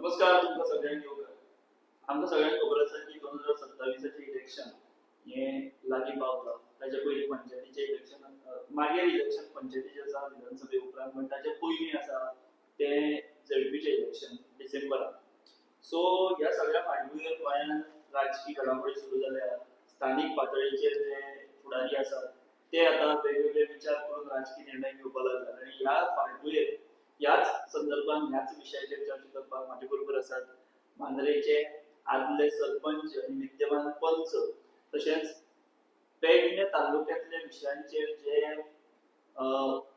नमस्कार तुमकां सगळ्यांक येवकार आमकां सगळ्यांक खबर आसा की दोन हजार सत्तावीसाचें इलेक्शन हें लागीं पावता ताचे पयलीं पंचायतीचें इलेक्शन मागीर इलेक्शन पंचायतीचें आसा विधानसभे उपरांत पण ताचे पयलीं आसा तें झडपीचें इलेक्शन डिसेंबरान सो ह्या सगळ्या फाटभुंयेर गोंयांत राजकीय घडामोडी सुरू जाल्या स्थानीक पातळीचेर जे फुडारी आसात ते आतां वेगवेगळे विचार करून राजकीय निर्णय घेवपाक लागल्यात आनी ह्या फाटभुंयेर ह्याच संदर्भात ह्याच विशयाचेर चर्चा करपाक म्हाजे बरोबर आसात मांद्रेचे आदले सरपंच आनी विद्यमान पंच तशेंच पेडणे तालुक्यांतल्या विशयांचेर जे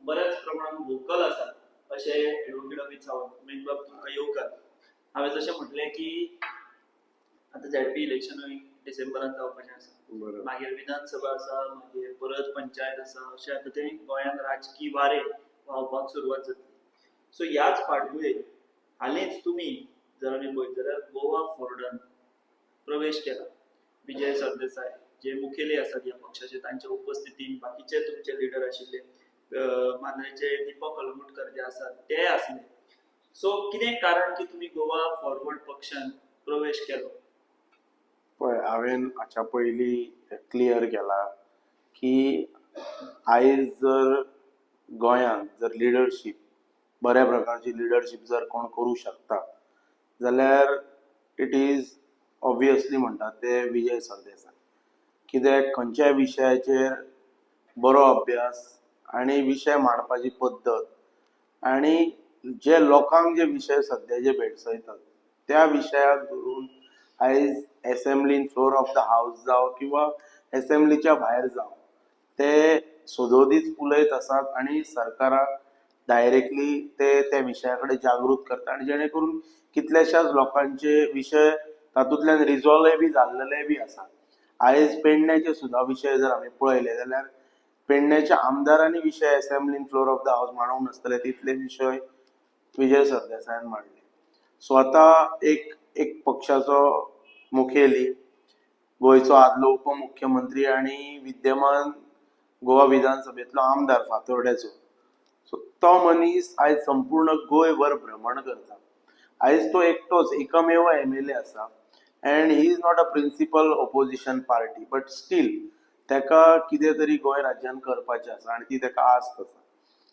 बऱ्याच प्रमाणात वोकल आसात अशे एडवोकेट अमित सावंत मेन बाब तुमकां येवकार हांवें जशें म्हटलें की आतां झेडपी इलेक्शनूय डिसेंबरान जावपाचें आसा. मागीर विधानसभा आसा मागीर परत पंचायत आसा अशें आतां तें गोंयांत राजकीय वारे व्हांवपाक सुरवात जातली. सो ह्याच फाटभुंयेर हालींच तुमी जर आमी पळयत जाल्यार गोवा फॉर्डान प्रवेश केला. विजय सरदेसाय जे मुखेली आसात ह्या पक्षाचे तांच्या उपस्थितीन बाकीचे तुमचे लिडर आशिल्ले मांद्रेचे दीपक कलंगुटकर जे आसात ते आसले सो कितें कारण की तुमी गोवा फॉरवर्ड पक्षान प्रवेश केलो? पळय हांवें हाच्या पयलीं क्लियर केला की आयज जर गोंयांत जर लिडरशीप बऱ्या प्रकारची लिडरशीप जर कोण करू शकता जाल्यार इट इज ऑब्वियसली म्हणटात ते विजय सरदेसाय. कित्याक? खंयच्याय विशयाचेर बरो अभ्यास आनी विशय मांडपाची पद्दत आनी जे लोकांक जे विशय सद्याचे भेडसयतात त्या विशयाक धरून आयज एसेंब्लीन फ्लोर ऑफ द हाऊस जावं किंवा एसेंब्लीच्या भायर जावं ते सोदोदीच उलयत आसात आनी सरकाराक डायरेक्टली ते त्या विशया कडेन जागृत करता आनी जेणे करून कितल्याशाच लोकांचे विशय तातूंतल्यान रिजॉल्वय बी जाल्लेले बी आसा आयज पेडण्याचे सुद्धा विशय जर आमी पळयले जाल्यार पेडण्याच्या आमदारांनी विशय असेंब्लीन फ्लोर ऑफ द हाऊस मांडूंक नासतले तितले विशय विजय सरदेसायान मांडले. स्वता एक एक पक्षाचो मुखेली गोंयचो आदलो उपमुख्यमंत्री आनी विद्यमान गोवा विधानसभेतलो आमदार फातोर्ड्याचो सो तो मनीस आयज संपूर्ण गोंयभर भ्रमण करता. आयज तो एकटोच एकमेव एम एल ए आसा. And he is not a principal opposition party but still तेका कितें तरी गोंय राज्यान करपाचें आसा आनी ती तेका आस्त आसा.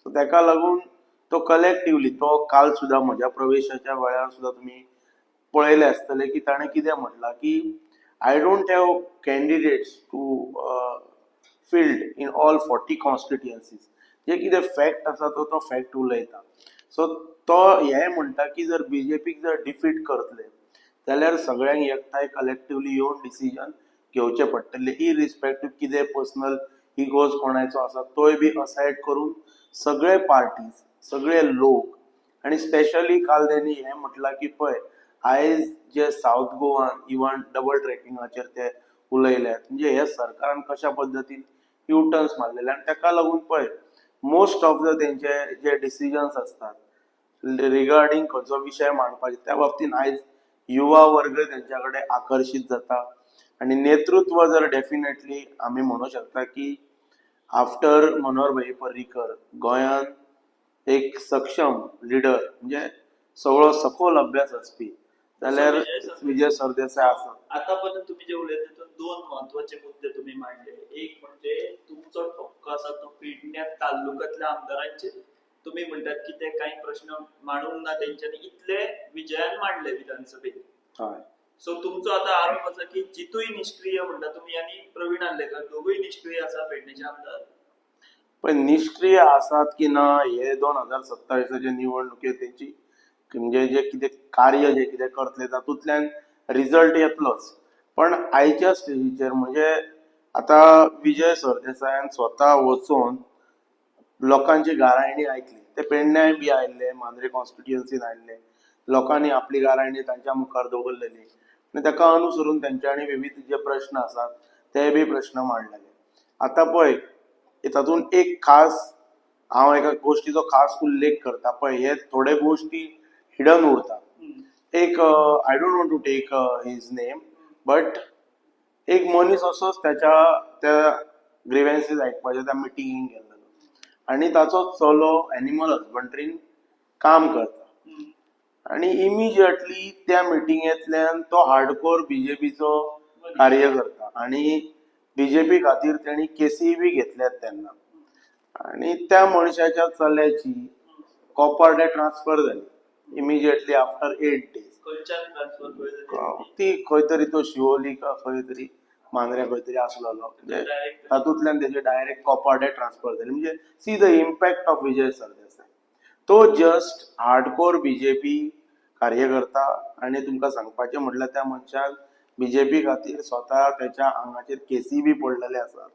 सो तेका लागून तो कलेक्टिवली तो काल सुद्दां म्हज्या प्रवेशाच्या वेळार सुद्दां तुमी पळयले आसतले की ताणें कितें म्हटलां की I don't have candidates to field in all forty constituencies जे कितें फॅक्ट आसा तो तो फॅक्ट उलयता सो तो हें म्हणटा की जर बीजेपीक जर डिफीट करतले जाल्यार सगळ्यांक एकठांय कलेक्टिवली येवन डिसिजन घेवचे पडटले इरिस्पेक्टीव कितें पर्सनल इगोज कोणाचो आसा तोय बी असायड करून सगळे पार्टीज सगळे लोक आनी स्पेशली काल त्यांनी हें म्हटलां की पळय आयज जे सावथ गोवान इवन डबल ट्रॅकिंगाचेर ते उलयल्यात. म्हणजे हे सरकारान कशा पद्दतीन यू टर्न्स मारलेले? आनी ताका लागून पळय मोस्ट ऑफ द तेंचे जे डिसिजन्स असतात रिगार्डिंग खंयचो विशय मांडपाचे त्या बाबतींत आयज युवा वर्ग तेंच्या कडेन आकर्शीत जाता आनी नेतृत्व जर डेफिनेटली आमी म्हणू शकता की आफ्टर मनोहर भाई पर्रीकर गोंयांत एक सक्षम लिडर म्हणजे सगळो सखोल अभ्यास असपी जाल्यार विजय सरदेसाय. आसा आतापर्यंत तुम्ही जे उलयले तितून दोन महत्त्वाचे मुद्दे तुम्ही मांडले. एक म्हणजे तुमचो ठपको आसा तो पेडण्या तालुक्यातल्या आमदारांचेर तुम्ही म्हणटात की ते काही प्रश्न मांडूंक ना तेंच्यांनी इतले विजयान मांडले विधानसभेत. हय. सो तुमचो आता आरोप आसा की जितूय निष्क्रिय म्हणटा तुम्ही आनी प्रवीण आल्लेकर दोगूय निष्क्रिय आसा पेडणेचे आमदार. पण निष्क्रिय आसात की ना हे दोन हजार सत्तावीसाच्या निवडणुकेत तेंची म्हणजे जे कितें कार्य जे कितें करतले तातूंतल्यान रिजल्ट येतलोच. पण आयच्या स्टेजीचेर म्हणजे आतां विजय सरदेसायान स्वता वचून लोकांची गारायणी आयकली ते पेडण्याय बी आयिल्ले मांद्रे कॉन्स्टिट्युएन्सीन आयिल्ले लोकांनी आपली गारायणी तांच्या मुखार दवरलेली आनी ताका अनुसरून तेंच्यांनी विविध जे प्रश्न आसात ते बी प्रश्न मांडलेले. आतां पळय तातूंत एक खास हांव एका गोश्टीचो खास उल्लेख करता. पळय हे थोडे गोश्टी हिडन उरता एक I don't want to take his name but एक मनीस असोच त्याच्या त्या ग्रिव्हन्सीस आयकपाच्या त्या मिटिंगेक गेल्लो आनी ताचो चलो एनिमल हजबंड्रीन काम करता. आणि इमिजिएटली त्या मिटिंगेंतल्यान तो हार्डकोर बीजेपीचो कार्यकर्ता आणि बीजेपी खातीर तेणी केसी बी घेतल्यात तेन्ना आणि त्या मनशाच्या चल्याची कॉपर्डे ट्रान्सफर जाली इमिजिएटली आफ्टर एट डेज ती खंय तरी तो शिवोली का खंय तरी मांद्र्या खंय तरी आसलेलो म्हणजे तातूंतल्यान तेजे डायरेक्ट कॉपर्डे ट्रान्सफर जाले म्हणजे see the impact of Vijay Sardesai तो जस्ट हार्डकोर बीजेपी कार्यकर्ता आणि तुमकां सांगपाचें म्हटल्यार त्या मनशाक बीजेपी खातीर स्वता त्याच्या आंगाचेर केसी बी पडलेले आसा.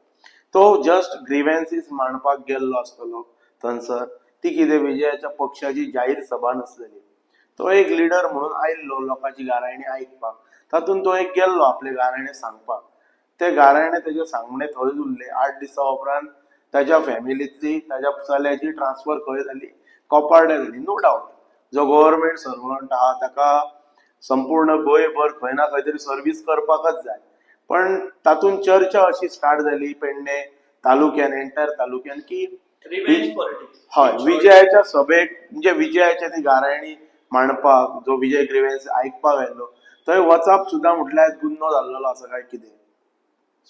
तो जस्ट ग्रिव्हन्सीस मांडपाक गेल्लो आसतलो. थंयसर. ती कितें विजयाच्या पक्षाची जाहीर सभा नासलेली. तो एक लिडर म्हणून आयिल्लो लोकांची गारायणी आयकपाक तातूंत तो एक गेल्लो आपले गारायणे सांगपाक ते गारायणे तेजे सांगणे थंयच उरले. आठ दिसा उपरांत ताच्या फॅमिलीतली ताच्या चल्याची ट्रान्सफर खंय जाली कोपार्डे जाली नो डावट जो गव्हर्मेंट सर्वंट आहा ताका संपूर्ण गोंयभर खंय ना खंय तरी सर्वीस करपाकच जाय. पण तातूंत चर्चा अशी स्टार्ट जाली पेडणे तालुक्यान एंटायर तालुक्यान की हय विजयाच्या सभेक म्हणजे विजयाच्या ती गारायणी मांडपाक जो विजय ग्रिव्हन्स आयकपाक आयलो थंय वचप सुद्दां म्हटल्यार गुन्नो जाल्लो आसा काय कितें?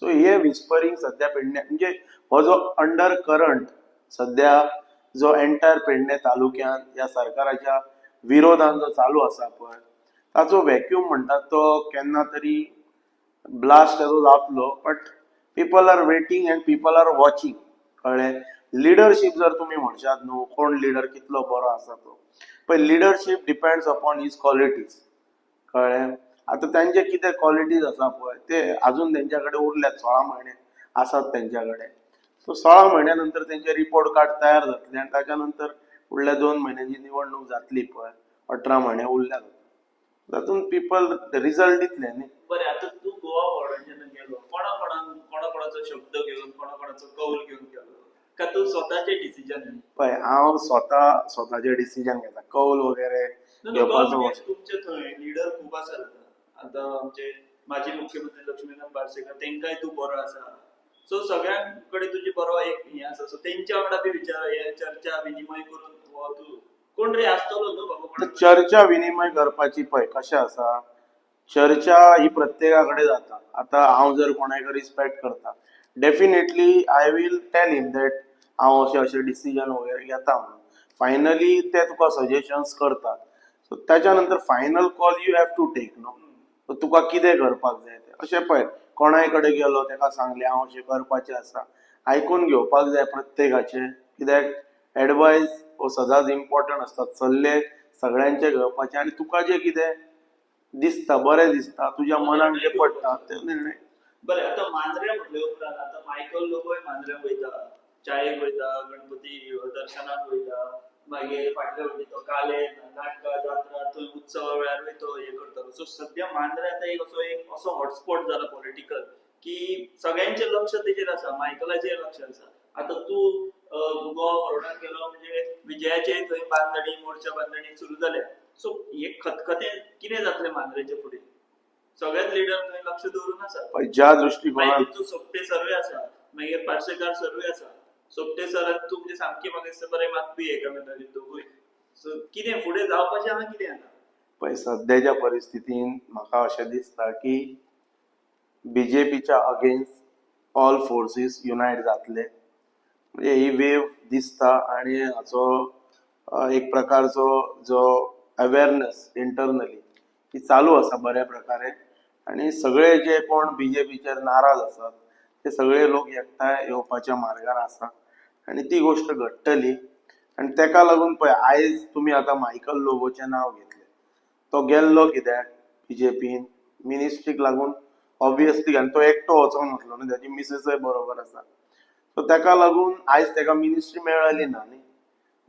सो हे विस्परींग सध्या पेडण्या म्हणजे हो जो अंडर करंट सध्या जो एंटायर पेडणे तालुक्यान ह्या सरकाराच्या विरोधान जो चालू आसा पळय ताचो व्हॅक्यूम म्हणटात तो केन्ना तरी ब्लास्ट ताचो जातलो but people are waiting and people are watching कळ्ळें? लिडरशीप जर तुमी म्हणशात न्हू कोण लिडर कितलो बरो आसा तो. पण leadership depends upon his qualities कळ्ळें? आतां तांचे कितें क्वालिटीज आसा पळय ते अजून तेंच्या कडेन उरल्यात सोळा म्हयने आसात तेंच्या कडेन सो सोळा म्हयन्या नंतर तेंचे रिपोर्ट कार्ड तयार जातले आनी ताच्या नंतर फुडल्या दोन म्हयन्यांची निवडणूक जातली पळय. अठरा म्हयने उरल्या तातूंत पीपल रिजल्ट दितले न्ही बरें आतां तूं गोवा फॉर्डान जेन्ना गेलो. कोणा कोणान कोणा कोणाचो शब्द घेवन कोणा कोणाचो कौल घेवन गेलो. का तूं स्वताचें डिसिजन पळय हांव स्वता स्वताचें डिसिजन घेता कौल वगैरे घेवपाचो तुमचे थंय लिडर खूब आसा आतां आमचे माजी मुख्यमंत्री लक्ष्मीकांत बार्सेकर तेंकाय तूं बरो आसा सो सगळ्यां कडेन तुजी बरो एक हें आसा सो तेंच्या वांगडा बी विचार हे चर्चा विनिमय करून हो तूं कोण रे आसतलो न्हू बाबा चर्चा विनिमय करपाची पळय कशें आसा चर्चा ही प्रत्येका कडेन जाता. आतां हांव जर कोणाक रिस्पेक्ट करता. Definitely I will tell him that हांव अशें अशें डिसिजन वगैरे घेता म्हणून. फायनली ते तुका सजेशन्स करतात. सो त्याच्या नंतर final call you have to take no so तुका कितें करपाक जाय ते? अशें पळय. कोणाय कडेन गेलो ताका सांगलें हांव अशें करपाचें आसा. आयकून घेवपाक जाय प्रत्येकाचें. कित्याक? एडवायस हो सदांच इम्पॉर्टंट आसता. सल्ले सगळ्यांचे घेवपाचे. आनी तुका जें कितें दिसता बरें दिसता तुज्या मनाक जें पडटा ते निर्णय. बरें आतां मांद्रे म्हटल्या उपरांत आतां मायकल लोबोय मांद्र्याक वयता चायेक वयता गणपती दर्शनाक वयता मागीर फाटल्या फावटी तो काले नाटकां जात्रा थंय उत्सवा वेळार वयतो हे करतलो सो सद्या मांद्रे आतां एक असो एक असो हॉटस्पॉट जाला पॉलिटिकल की सगळ्यांचें लक्ष तेजेर आसा मायकलाचेर लक्ष आसा आतां तूं गोवा फॉरवर्डान गेलो म्हणजे विजयाचे थंय बांदणी मोर्चा बांदणी सुरू जाल्या सो हे खतखतें कितें जातलें मांद्रेचे फुडें सगळ्याच लिडर थंय लक्ष दवरून आसा ज्या दृश्टीकोनान तूं सोपटे सर्वे आसा मागीर पार्सेकार सर्वे आसा सोपटे सरान तुमचे म्हणजे सामके सामकी म्हाका दिसता बरें मागपी एकामेकांनी दोगूय सो कितें फुडें जावपाचें आहा कितें आतां? पळय सद्याच्या परिस्थितीन म्हाका अशें दिसता की बीजेपीच्या अगेन्स्ट ऑल फोर्सीस युनायट जातले. म्हणजे ही वेव दिसता आणि हाचो एक प्रकारचो जो अवेअरनेस इंटरनली ती चालू आसा बऱ्या प्रकारे. आणि सगळे जे कोण बीजेपीचेर नाराज आसात ते सगळे लोक एकठांय येवपाच्या मार्गार आसा. आनी ती गोश्ट घडटली. आनी तेका लागून पळय आयज तुमी आतां मायकल लोबोचें नांव घेतलें. तो गेल्लो कित्याक? बीजेपीन. मिनिस्ट्रीक लागून ऑब्वियसली आनी तो एकटो वचोंक नासलो न्हू ताची मिसेसय बरोबर आसा. सो तेका लागून आयज तेका मिनिस्ट्री मेळली ना न्ही.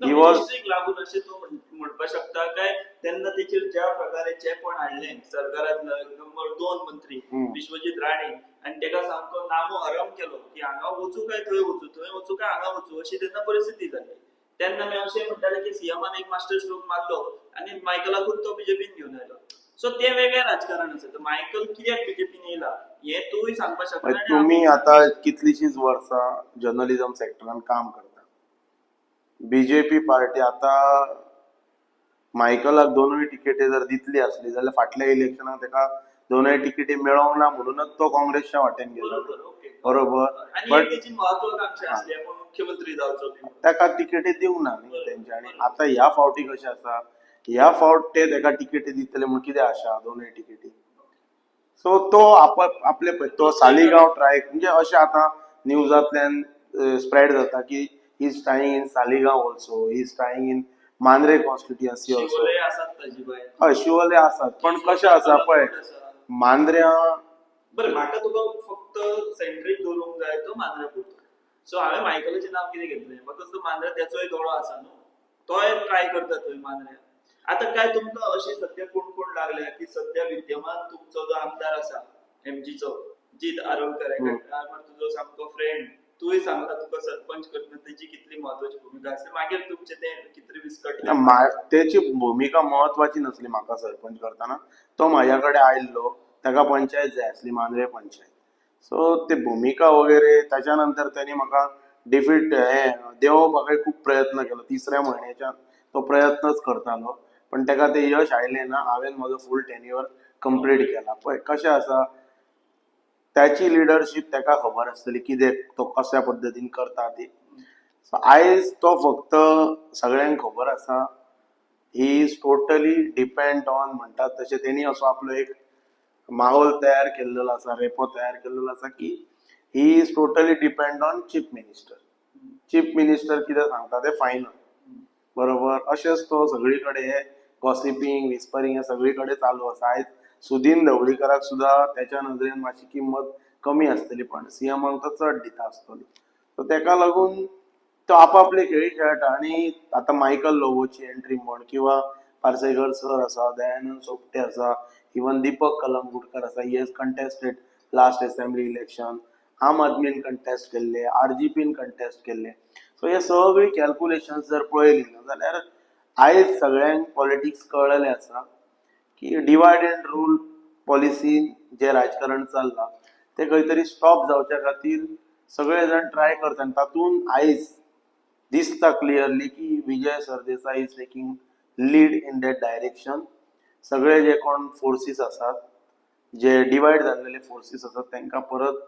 ही वॉज लागून अशें तूं म्हण- म्हणपाक शकता. काय? तेन्ना तेचेर ज्या प्रकारे चेपण हाडलें सरकारांतलो नंबर दोन मंत्री. विश्वजीत राणे आनी तेका सामको नामो हरम केलो की हांगा वचू काय थंय वचू थंय वचू काय हांगा वचू अशी तेन्ना परिस्थिती जाली तेन्ना मी अशें म्हणटाले की सीएमान एक मास्टर स्ट्रोक मारलो आनी मायकलाकूच तो बीजेपीन घेवन आयलो सो ते वेगळें राजकारण आसा तर मायकल कित्याक बीजेपीन येयला हे तूंय सांगपाक शकता पळय, आनी तुमी आमी आतां कितलीशींच वर्सां जर्नलिझम सेक्टरान काम करता बीजेपी पार्टी. आतां मायकलाक दोनूय तिकेटी जर दितली असली जाल्यार फाटल्या इलेक्शनाक ताका दोनूय तिकेटी मेळोंक ना म्हणूनच तो काँग्रेसच्या वाटेन गेलो. बरोबर बट. ताका तिकेटी दिवंक ना न्ही तेंचे आणि आता ह्या फावटी कशें आसा ह्या फावट ते ताका तिकेटी दितले म्हूण कितें आशा दोनूय तिकेटी? सो तो आप आपले पळय तो सालिगांव ट्राय म्हणजे अशें आतां न्यूजांतल्यान स्प्रेड जाता की he staying in Saligao also he staying in Mandrem constituency also हय शिवोले आसात पण कशें आसा पळय मांद्र्या बरं म्हाका तुका फक्त सेंट्रीक दवरूंक जाय तो मांद्रा पुरतो. सो हांवें मायकलाचें नांव कितें घेतलें? बिकॉज तो मांद्रा त्याचोय दोळो आसा न्हू? तोय ट्राय करता थंय मांद्र्या आतां काय तुमकां अशें सद्या कोण कोण लागल्या की सद्या विद्यमान तुमचो जो आमदार आसा एमजीचो जीत. आरोलकर तुजो सामको फ्रेंड तूही सांगला तुका सरपंच करतना तेजी कितली म्हत्वाची भूमिका असते मागीर तुमचें तें कितें विस्कट मा- त्याची भूमिका महत्वाची नसली म्हाका सरपंच करताना. तो माझ्याकडे कडेन आयल्लो ताका पंचायत जाय आसली मांद्रे पंचायत. सो ते भूमिका वगैरे त्याच्यानंतर त्यांनी म्हाका डिफीट हे देंवोवपाकय खूप प्रयत्न केलो. तिसऱ्या म्हयन्याच्यान तो प्रयत्नच करतालो. पण ताका ते यश आयलें ना हांवें म्हजो फूल टेन्युअर कंप्लीट केला. पळय कशें आसा त्याची लिडरशीप ताका खबर आसतली कितें तो कशा पद्दतीन करता ती. आयज तो फक्त सगळ्यांक खबर आसा. He is totally depend on म्हणटात तशें तेणी असो आपलो एक माहोल तयार केल्लो आसा रेपो तयार केल्लो आसा की he is totally depend on chief minister chief minister कितें सांगता तें फायनल बरोबर? अशेंच तो सगळी कडेन हे गॉसिपींग विस्परींग हे सगळी कडेन चालू आसा. आयज सुदीन ढवळीकराक सुद्दां त्याच्या नजरेन मातशी किंमत कमी आसतली पण सीएमाक तो चड दिता आसतलो सो तेका लागून तो आपापले खेळ खेळटा आणि आता मायकल लोबोची एंट्री म्हण किंवा पार्सेकर सर आसा दयानंद सोपटे आसा इवन दीपक कलंगुटकर आसा he contested last assembly election Aam आदमीन कंटेस्ट केल्ले आर जीपीन कंटेस्ट केल्ले. सो हे सगळी कॅल्क्युलेशन जर पळयली ना जाल्यार आयज सगळ्यांक पॉलिटिक्स कळलेलें आसा. की डिवायड अँड रूल पॉलिसीन जे राजकारण चल्लां ते खंय तरी स्टॉप जावच्या खातीर सगळे जाण ट्राय करता आनी तातूंत आयज दिसता क्लियरली की Vijay Sardesai is taking lead in that direction सगळे जे कोण फोर्सीस आसात जे डिवायड जाल्लेले फोर्सीस आसात तांकां परत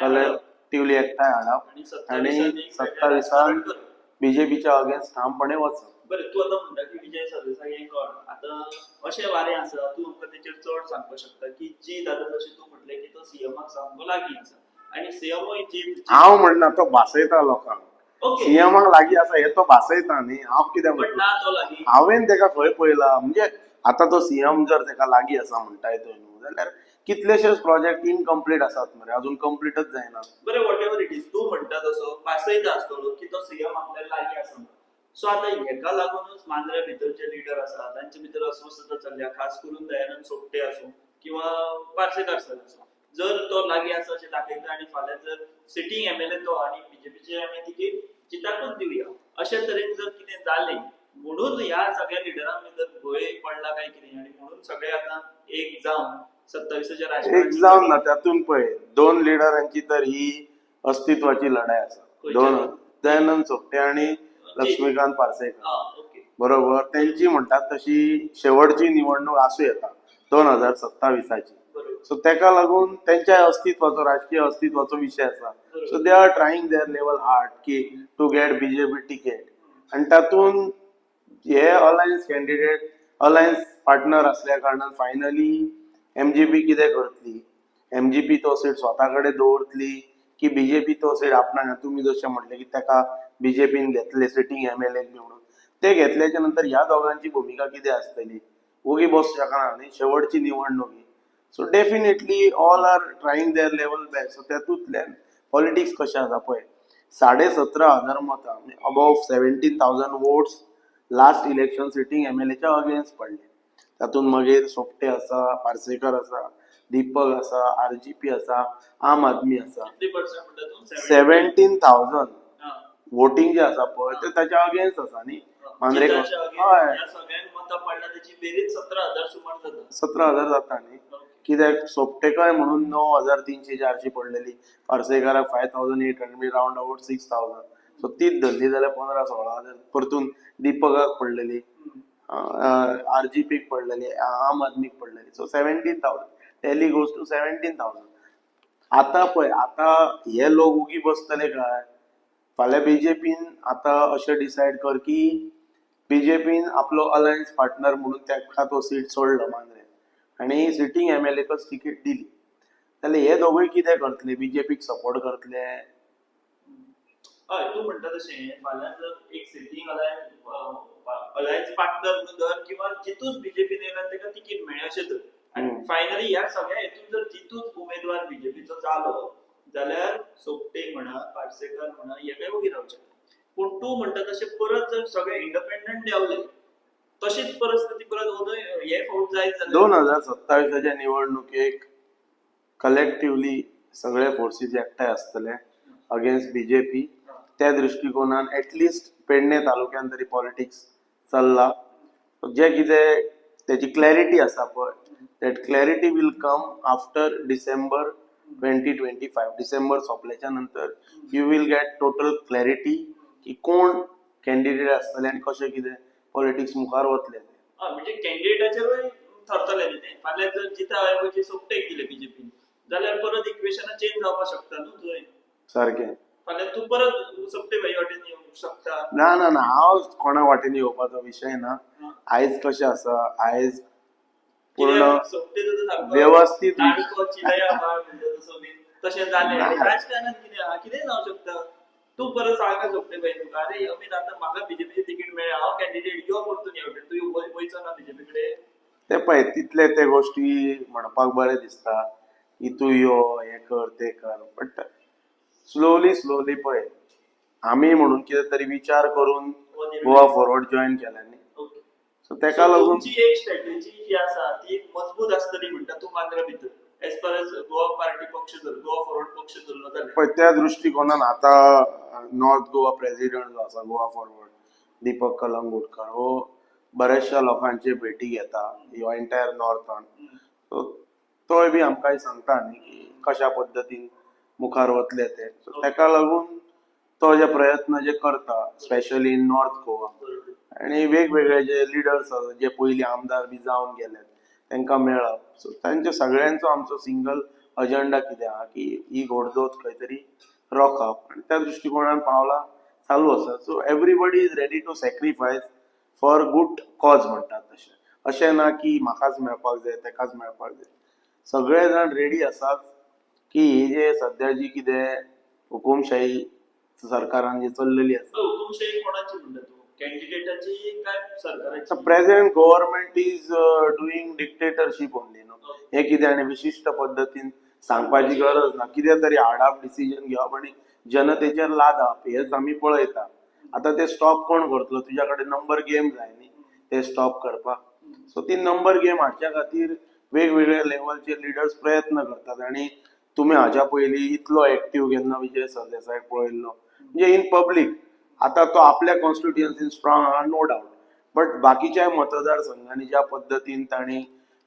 कलेक्टिवली एकठांय हाडप आणि. सत्तावीसांनी. बीजेपीच्या अगेन्स्ट ठामपणे वचप बरं तू आता म्हणटा की विजय अशें वारें आसा तूं आमकां तेचेर चड सांगपाक शकता की जी दादा जशें तूं म्हटलें की तो सीएमाक सामको लागीं आसा आणि सीएमओ जी हांव म्हणना तो भासयता लोकांक सीएमाक लागीं आसा हे तो भासयता न्ही हांव कितें म्हणटा हांवेन तेका खंय पळयला? म्हणजे आता तो सीएम जर तेका लागीं आसा म्हणटाय तो न्हू जाल्यार कितलेशेच प्रोजेक्ट इनकम्प्लीट आसात मरे? अजून कम्प्लीटच जायना बरें वॉट एव्हर इट इज तूं म्हणटा तसो पासयता आसतलो की तो सीएम आपल्याला लागीं आसा. सो आता हेका लागूनच मांद्र्या भितरचे लिडर आसा तांचे भितर अस्वस्थता चल्ल्या खास करून दयानंद सोपटे आसूं किंवा पार्सेकार सर आसूं जर तो लागीं आसा अशें दाखयता आनी फाल्यां जर सिटींग एमएलए तो आनी बीजेपीचे आमी तिकीट चिताकूच दिवया अशे तरेन जर कितें जालें म्हणून ह्या सगळ्या लिडरां भितर भंय पडला काय कितें आनी म्हणून सगळे आतां एक जावन सत्तावीसाच्या एक राजकारणाची जावन ना त्यातून पळय दोन लिडरांची तर ही अस्तित्वाची लढाई आसा? दोन दयानंद सोपटे आणि लक्ष्मीकांत पार्सेकर. बरोबर. त्यांची म्हणटात तशी शेवटची निवडणूक आसूं येता दोन हजार सत्तावीसाची. सो तेका लागून त्यांच्या अस्तित्वाचो राजकीय अस्तित्वाचो विषय आसा so they are trying their level hard की टू गेट बीजेपी तिकेट आणि तातून हे अलायन्स कॅन्डिडेट अलायन्स पार्टनर असल्या कारणान फायनली एमजीपी कितें करतली? एमजीपी तो सीट स्वता कडेन दवरतली की बीजेपी तो सीट आपणाक तुमी जशें म्हटलें की ताका बीजेपीन घेतले सिटींग एमएलए म्हणून ते घेतल्याच्या नंतर ह्या दोघांची भूमिका कितें आसतली ओगी बस शकना न्ही शेवटची निवडणूक ही so definitely all are trying their level best so तेतूंतल्यान politics कशें आसा पळय साडे सतरा हजार मतां above seventeen thousand votes last election sitting एमएलएच्या against पडले. तातूंत मागीर सोपटे आसा पार्सेकर आसा दीपक आसा आरजीपी आसा आम आदमी आसा सेव्हन्टीन थावजंड. वोटिंग जे आसा पळय ते ताच्या अगेन्स्ट आसा न्ही मांद्रे जिताच्या अगेन हय. सतरा हजार जाता न्ही कित्याक सोपटेकाय म्हणून णव हजार तीनशे चारशी पडलेली. पार्सेकाराक five thousand eight hundred round about six thousand so तीच धरली जाल्यार पंदरा सोळा हजार. परतून दिपकाक पडलेली. आर जी पीक पडलेली. आम आदमीक पडलेली. So seventeen thousand daily goes to seventeen thousand आता पळय आता हे लोक उगी बसतले काय? फाल्यां बीजेपीन आता अशें डिसायड कर की बीजेपीन आपलो अलायन्स पार्टनर म्हणून तेका तो सीट सोडलो मांद्रे आनी सिटींग एम एल एकच तिकीट दिली. जाल्यार हे दोगूय कितें करतले? बीजेपीक सपोर्ट करतले? हय तू म्हणटा तशें फाल्यां जर एक सिटींग अलायन्स अलायन्स पार्टनर म्हणून धर किंवा जितूच बीजेपीन येयला ताका तिकीट मेळ्ळें अशें धर आनी. फायनली ह्या सगळ्या हेतून जर जितूच उमेदवार बीजेपीचो जालो जाल्यार सोपटे म्हणा पार्सेकर म्हणा हे काय वगैरे रावचे पूण तूं म्हणटा तशें परत जर सगळे इंडिपेंडंट देंवले तशीच परिस्थिती परत उदय हे फावट जायत जाल्यार दोन हजार सत्तावीसाच्या निवडणुकेक कलेक्टिवली सगळे फोर्सीस एकठांय आसतले अगेन्स्ट बीजेपी त्या दृश्टिकोनान ऍटलिस्ट पेडणे तालुक्यान तरी पॉलिटिक्स चल्ला जे कितें त्याची क्लॅरिटी आसा पळय that clarity will come after December twenty twenty five December सोंपल्याच्या नंतर you will get total clarity की कोण कॅन्डिडेट आसतले आनी कशें कितें पॉलिटिक्स मुखार वतले हय, म्हणजे कॅन्डिडेटाचेरूय तें फाल्यां जर जिता ऐवजी सोपटेक दिले बीजेपीन जाल्यार परत इक्वेशनां चेंज जावपाक शकता न्हू थंय सारकें फाल्यां तू परत सोपटे भाई वाटेन येवंक शकता. ना ना ना हांव कोणा वाटेन येवपाचो विशय ना. आयज कशें आसा आयज पूर्ण व्यवस्थीत- तशें जालें. राजकारणांत कितें आहा कितेंय जावं शकता तू परत सांगा भाई तुका अरे अमित आतां म्हाका बीजेपीचें तिकीट मेळ्ळें हांव कॅन्डिडेट यो परतून येवटेन तूं वय- वयचो ना बीजेपी कडेन ते पळय तितले ते गोश्टी म्हणपाक बरें दिसता. की तूं यो हें कर तें कर. बट स्लोली स्लोली पळय आमी म्हणून कितें तरी विचार करून गोवा फॉरवर्ड जॉईन केला न्ही सो तेका लागून तुमची एक स्ट्रॅटेजी जी आसा ती मजबूत आसतली म्हणटा तूं मांद्रा भितर. As far as Goa party पक्ष धर गोवा फॉरवर्ड पक्ष धरलो जाल्यार पळय त्या दृश्टिकोनान आतां नॉर्थ गोवा प्रेसिडेंट जो आसा गोवा फॉरवर्ड दीपक कलंगुटकर हो बऱ्याचशा लोकांचे भेटी घेता ह्यो एंटायर नॉर्थान सो तोय बी आमकां सांगता न्ही की कशा पद्दतीन मुखार वतले ते सो तेका लागून तो जे प्रयत्न जे करता स्पेशली इन नॉर्थ गोवा आणि वेगवेगळे जे लिडर्स आसात जे पयलीं आमदार बी जावन गेले तांकां मेळप सो तांचे सगळ्यांचो आमचो सिंगल अजेंडा कितें आहा की ही घोडजोत खंय तरी रोखप आनी त्या दृश्टिकोनान पावलां चालू आसा so everybody is ready to sacrifice for good cause म्हणटात तशें. अशें ना की म्हाकाच मेळपाक जाय तेकाच मेळपाक जाय. सगळे जाण रेडी आसात की ही जे सद्या जी कितें हुकुमशाही सरकारान जी चल्लेली आसा. हुकुमशाही कोणाची म्हणटा present government is doing dictatorship only न्हू हे कितें आनी विशिश्ट पद्दतीन सांगपाची गरज ना? कितें तरी हाडाप डिसिजन घेवप आनी जनतेचेर लादप हेच आमी पळयता आतां ते स्टॉप कोण करतलो तुज्या कडेन नंबर गेम जाय न्ही ते स्टॉप करपाक सो ती नंबर गेम हाडच्या खातीर वेगवेगळ्या लेवलचे लिडर्स प्रयत्न करतात आनी तुमी हाच्या पयलीं इतलो एक्टीव केन्ना विजय सरदेसायक पळयल्लो. म्हणजे इन पब्लीक आतां तो आपल्या कॉन्स्टिट्युएन्सीन स्ट्रॉंग आहा नो डावट बट बाकीच्या मतदारसंघांनी ज्या पद्दतीन तांणी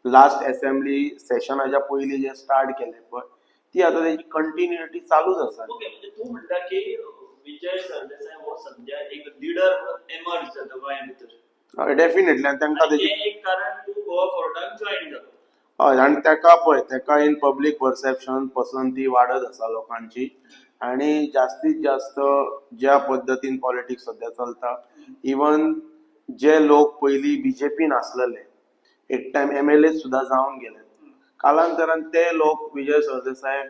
लास्ट असेंब्ली सेशनाच्या पयलीं जे स्टार्ट केले पळय ती आतां तेजी कंटिन्युटी चालूच आसा म्हणजे तू म्हणटा की विजय सरदेसाय हो सध्या एक लिडर एमर्ज जाता गोंया भितर डेफिनेटली आनी तांकां तेजी हें एक कारण तू गोवा जालो हय आनी तेका पळय तेका इन पब्लीक परसेप्शन पसंती वाडत आसा लोकांची. आनी जास्तीत जास्त ज्या पद्दतीन पॉलिटिक्स सध्या चलता इवन जे लोक पयलीं बीजेपीन आसलेले एक टायम एम एल ए सुद्दां जावन गेले. कालांतरान ते लोक विजय सरदेसाय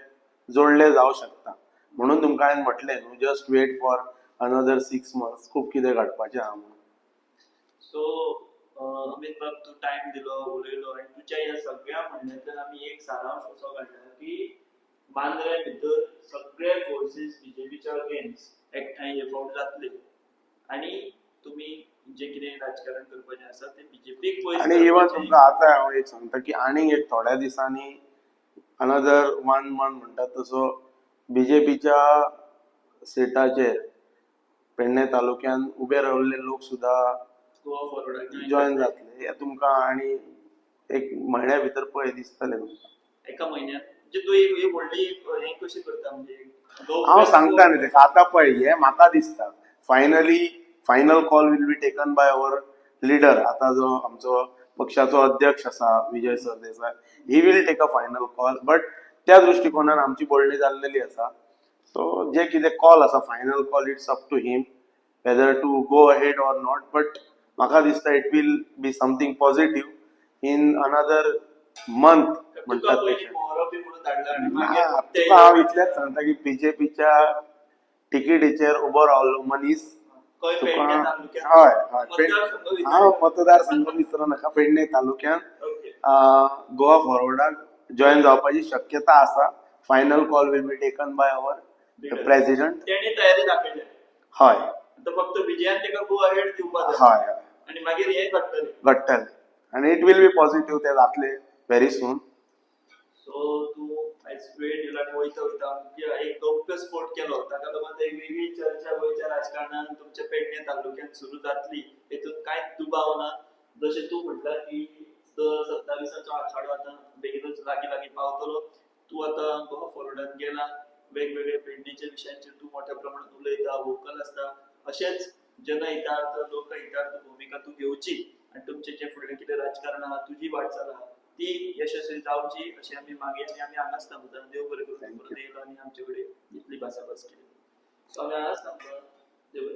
जोडले जावं शकता म्हणून तुमकां हांवें म्हटलें न्हू just wait for another six months खूब कितें घडपाचें आहा म्हणून सो अमित बाब तू टाइम दिलो उलयलो आनी तुज्या ह्या सगळ्या म्हणण्यातल्यान आमी एक सारांश असो काडला की मांद्र्या भितर सगळे फोर्सीस बीजेपीच्या अगेन्स्ट एकठांय हे फावट जातले आनी तुमी जे कितें राजकारण करपाचें आसा तें बीजेपीक पयस आणि इवन. तुमकां आतां हांव एक सांगता की आनीक एक थोड्या दिसांनी अनदर वन मंथ म्हणटात तसो बीजेपीच्या सिटाचेर पेडणे तालुक्यान उबे राविल्ले लोक सुद्दां जॉईन जातले हे तुमकां आनी एक म्हयन्या भितर पळय दिसतले तुमकां. एका म्हयन्यात म्हणजे तू एक एक व्हडली एक हें कशी करता? म्हणजे हांव सांगता न्ही तेका आतां पळय हे म्हाका दिसता finally final call will be taken by our leader आता जो आमचो पक्षाचो अध्यक्ष आसा Vijay Sardesai he will take a final call but त्या दृश्टिकोनान आमची बोलणी जाल्लेली आसा सो जे कितें कॉल आसा final call it's up to him whether to go ahead or not but म्हाका दिसता it will be something positive in another month तुका म्हणटात पयलीं तशें मोहरबी म्हणून धाडला आनी ना, मागीर ते तुका हांव इतलेंच सांगता की बीजेपीच्या तिकीटीचेर उबो रावलो मनीस हय हय. हांव मतदारसंघ विसरू नाका पेडणे तालुक्यात. ओके. अं, गोवा फॉरवर्डाक जॉईन जावपाची शक्यता आसा final call will be taken by our president हय. फक्त विजयान ताका गो अहेड दिवपाक हय हय. आनी मागीर हे घडटलें घडटले आनी इट वील बी पॉझिटिव्ह ते जातले व्हेरी सून सो तूं आयज वेळ दिला वयता वयता आमच्या एक गौप्य स्फोट केलो ताका लागून एक वेगळी चर्चा गोंयच्या राजकारणान तुमच्या पेडणे तालुक्यात सुरू जातली हेतून कांयच दुबाव ना जशें तूं म्हटला की स- सत्तावीसाचो आखाडो आतां बेगीनच लागीं लागीं पावतलो. तूं आतां गोवा फॉरवर्डात गेला. वेगवेगळे पेडणेच्या विशयांचेर तूं मोठ्या प्रमाणात उलयता वोकल आसता अशेंच जेन्ना येता लोक येतात भुमिका तूं घेवची आनी तुमचें जें फुडलें कितें राजकारण आहा तुजी वाटचाल आहा ती यशस्वी जावची अशी आमी मागीर आनी आमी हांगाच थांबता देव बरें करूं Thank you. परत येयलो आनी आमचे कडेन इतली भासाभास केली सो आमी हांगाच थांबता देव.